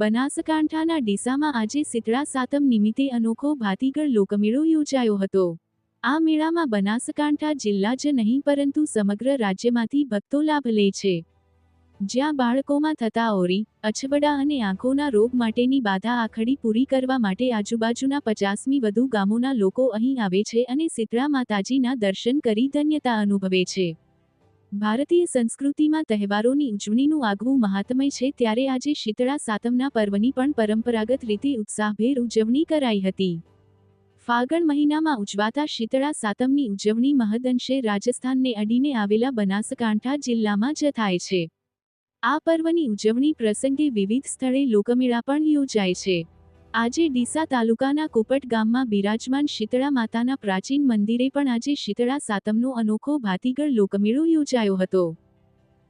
બનાસકાંઠાના ડીસામાં આજે શીતળા સાતમ નિમિત્તે અનોખો ભાતીગળ લોકમેળો યોજાયો હતો. આ મેળામાં બનાસકાંઠા જિલ્લા જ નહીં, પરંતુ સમગ્ર રાજ્યમાંથી ભક્તો લાભ લે છે. જ્યાં બાળકોમાં થતા ઓરી અછબડા અને આંખોના રોગ માટેની બાધા આખડી પૂરી કરવા માટે આજુબાજુના પચાસમી વધુ ગામોના લોકો અહીં આવે છે અને શીતળા માતાજીના દર્શન કરી ધન્યતા અનુભવે છે. ભારતીય સંસ્કૃતિમાં તહેવારોની ઉજવણીનું આગવું મહાત્મય છે ત્યારે આજે શીતળા સાતમના પર્વની પણ પરંપરાગત રીતે ઉત્સાહભેર ઉજવણી કરાઈ હતી. ફાગણ મહિનામાં ઉજવાતા શીતળા સાતમની ઉજવણી મહદઅંશે રાજસ્થાનને અડીને આવેલા બનાસકાંઠા જિલ્લામાં જ થાય છે. આ પર્વની ઉજવણી પ્રસંગે વિવિધ સ્થળે લોકમેળા પણ યોજાય છે. આજે ડીસા તાલુકાના કુપટ ગામમાં બિરાજમાન શીતળા માતાના પ્રાચીન મંદિરે પણ આજે શીતળા સાતમનો અનોખો ભાતીગળ લોકમેળો યોજાયો હતો.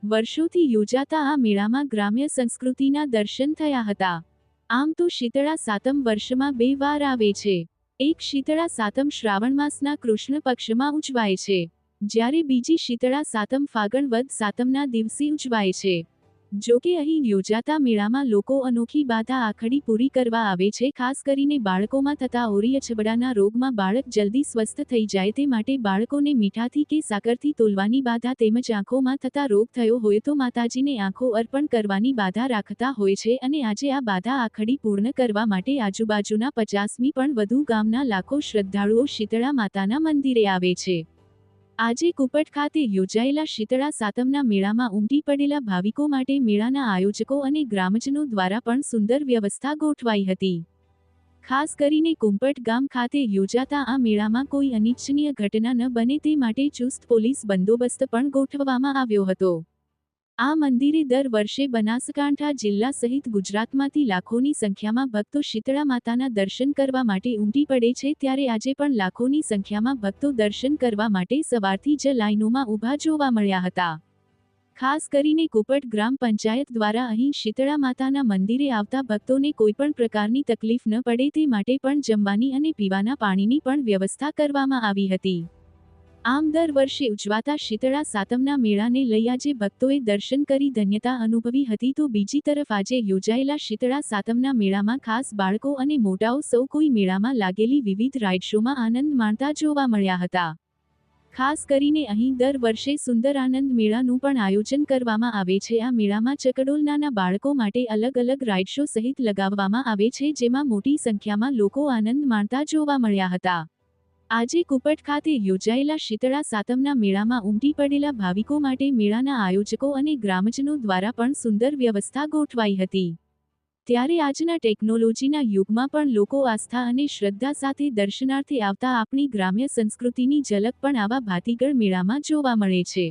વર્ષોથી યોજાતા આ મેળામાં ગ્રામ્ય સંસ્કૃતિના દર્શન થયા હતા. આમ તો શીતળા સાતમ વર્ષમાં બે વાર આવે છે. એક શીતળા સાતમ શ્રાવણ માસના કૃષ્ણ પક્ષમાં ઉજવાય છે. જ્યારે બીજી શીતળા સાતમ ફાગણ વદ સાતમના દિવસે ઉજવાય છે. જો કે અહીં યોજાતા મેળામાં લોકો અનોખી બાધા આખડી પૂરી કરવા આવે છે, ખાસ કરીને બાળકોમાં થતા ઓરી અછબડાના રોગમાં બાળક જલ્દી સ્વસ્થ થઈ જાય તે માટે બાળકોને મીઠાથી કે સાકરથી તોલવાની બાધા તેમજ આંખોમાં થતા રોગ થયો હોય તો માતાજીને આંખો અર્પણ કરવાની બાધા રાખતા હોય છે અને આજે આ બાધા આખડી પૂર્ણ કરવા માટે આજુબાજુના પચાસમી પણ વધુ ગામના લાખો શ્રદ્ધાળુઓ શીતળા માતાના મંદિરે આવે છે. આજે કુપટ ખાતે યોજાયેલા શીતળા સાતમના મેળામાં ઉમટી પડેલા ભાવિકો માટે મેળાના આયોજકો અને ગ્રામજનો દ્વારા પણ સુંદર વ્યવસ્થા ગોઠવાઈ હતી. ખાસ કરીને કુંપટ ગામ ખાતે યોજાતા આ મેળામાં કોઈ અનિચ્છનીય ઘટના ન બને તે માટે ચુસ્ત પોલીસ બંદોબસ્ત પણ ગોઠવવામાં આવ્યો હતો. આ મંદિરે દર વર્ષે બનાસકાંઠા જિલ્લા સહિત ગુજરાતમાંથી લાખોની સંખ્યામાં ભક્તો શીતળા માતાના દર્શન કરવા માટે ઉમટી પડે છે. ત્યારે આજે પણ લાખોની સંખ્યામાં ભક્તો દર્શન કરવા માટે સવારથી જ લાઇનોમાં ઊભા જોવા મળ્યા હતા. ખાસ કરીને કુપટ ગ્રામ પંચાયત દ્વારા અહીં શીતળા માતાના મંદિરે આવતા ભક્તોને કોઈપણ પ્રકારની તકલીફ ન પડે તે માટે પણ જમવાની અને પીવાના પાણીની પણ વ્યવસ્થા કરવામાં આવી હતી. આમ દર વર્ષે ઉજવાતા શીતળા સાતમના મેળાને લઈ આજે ભક્તોએ દર્શન કરી ધન્યતા અનુભવી હતી. તો બીજી તરફ આજે યોજાયેલા શીતળા સાતમના મેળામાં ખાસ બાળકો અને મોટાઓ સૌ કોઈ મેળામાં લાગેલી વિવિધ રાઇડ શોમાં આનંદ માણતા જોવા મળ્યા હતા. ખાસ કરીને અહીં દર વર્ષે સુંદર આનંદ મેળાનું પણ આયોજન કરવામાં આવે છે. આ મેળામાં ચકડોલ નાના બાળકો માટે અલગ અલગ રાઇડ શો સહિત લગાવવામાં આવે છે, જેમાં મોટી સંખ્યામાં લોકો આનંદ માણતા જોવા મળ્યા હતા. આજે કુપટ ખાતે યોજાયેલા શીતળા સાતમના મેળામાં ઉમટી પડેલા ભાવિકો માટે મેળાના આયોજકો અને ગ્રામજનો દ્વારા પણ સુંદર વ્યવસ્થા ગોઠવાઈ હતી. ત્યારે આજના ટેકનોલોજીના યુગમાં પણ લોકો આસ્થા અને શ્રદ્ધા સાથે દર્શનાર્થે આવતા આપણી ગ્રામ્ય સંસ્કૃતિની ઝલક પણ આવા ભાતીગળ મેળામાં જોવા મળે છે.